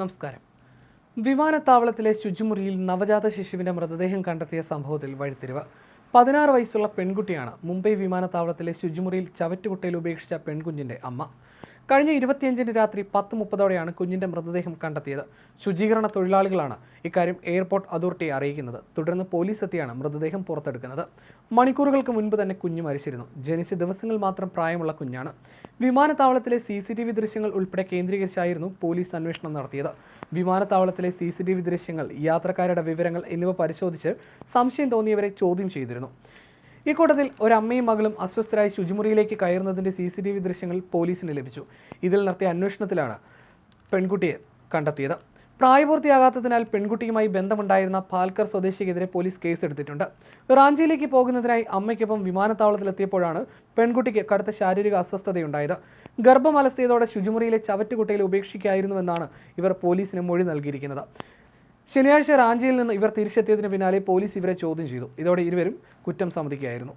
നമസ്കാരം. വിമാനത്താവളത്തിലെ ശുചിമുറിയിൽ നവജാത ശിശുവിന്റെ മൃതദേഹം കണ്ടെത്തിയ സംഭവത്തിൽ വഴിത്തിരിവ്. പതിനാറ് വയസ്സുള്ള പെൺകുട്ടിയാണ് മുംബൈ വിമാനത്താവളത്തിലെ ശുചിമുറിയിൽ ചവറ്റുകുട്ടയിൽ ഉപേക്ഷിച്ച പെൺകുഞ്ഞിന്റെ അമ്മ. കഴിഞ്ഞ ഇരുപത്തിയഞ്ചിന് രാത്രി പത്ത് മുപ്പതോടെയാണ് കുഞ്ഞിന്റെ മൃതദേഹം കണ്ടെത്തിയത്. ശുചീകരണ തൊഴിലാളികളാണ് ഇക്കാര്യം എയർപോർട്ട് അതോറിറ്റിയെ അറിയിക്കുന്നത്. തുടർന്ന് പോലീസ് എത്തിയാണ് മൃതദേഹം പുറത്തെടുക്കുന്നത്. മണിക്കൂറുകൾക്ക് മുൻപ് തന്നെ കുഞ്ഞ് മരിച്ചിരുന്നു. ജനിച്ച ദിവസങ്ങൾ മാത്രം പ്രായമുള്ള കുഞ്ഞാണ്. വിമാനത്താവളത്തിലെ സി സി ടി വി ദൃശ്യങ്ങൾ ഉൾപ്പെടെ കേന്ദ്രീകരിച്ചായിരുന്നു പോലീസ് അന്വേഷണം നടത്തിയത്. വിമാനത്താവളത്തിലെ സി സി ടി വി ദൃശ്യങ്ങൾ യാത്രക്കാരുടെ വിവരങ്ങൾ എന്നിവ പരിശോധിച്ച് സംശയം തോന്നിയവരെ ചോദ്യം ചെയ്തിരുന്നു. ഇക്കൂട്ടത്തിൽ ഒരമ്മയും മകളും അസ്വസ്ഥരായി ശുചിമുറിയിലേക്ക് കയറുന്നതിന്റെ സി സി ടി വി ദൃശ്യങ്ങൾ പോലീസിന് ലഭിച്ചു. ഇതിൽ നടത്തിയ അന്വേഷണത്തിലാണ് പെൺകുട്ടിയെ കണ്ടെത്തിയത്. പ്രായപൂർത്തിയാകാത്തതിനാൽ പെൺകുട്ടിയുമായി ബന്ധമുണ്ടായിരുന്ന പാൽക്കർ സ്വദേശിക്കെതിരെ പോലീസ് കേസെടുത്തിട്ടുണ്ട്. റാഞ്ചിയിലേക്ക് പോകുന്നതിനായി അമ്മയ്ക്കൊപ്പം വിമാനത്താവളത്തിലെത്തിയപ്പോഴാണ് പെൺകുട്ടിക്ക് കടുത്ത ശാരീരിക അസ്വസ്ഥതയുണ്ടായത്. ഗർഭം അലസ്തിയതോടെ ശുചിമുറിയിലെ ചവറ്റുകുട്ടയിൽ ഉപേക്ഷിക്കായിരുന്നുവെന്നാണ് ഇവർ പോലീസിന് മൊഴി നൽകിയിരിക്കുന്നത്. ശനിയാഴ്ച റാഞ്ചിയിൽ നിന്ന് ഇവർ തിരിച്ചെത്തിയതിന് പിന്നാലെ പോലീസ് ഇവരെ ചോദ്യം ചെയ്തു. ഇതോടെ ഇരുവരും കുറ്റം സമ്മതിക്കുകയായിരുന്നു.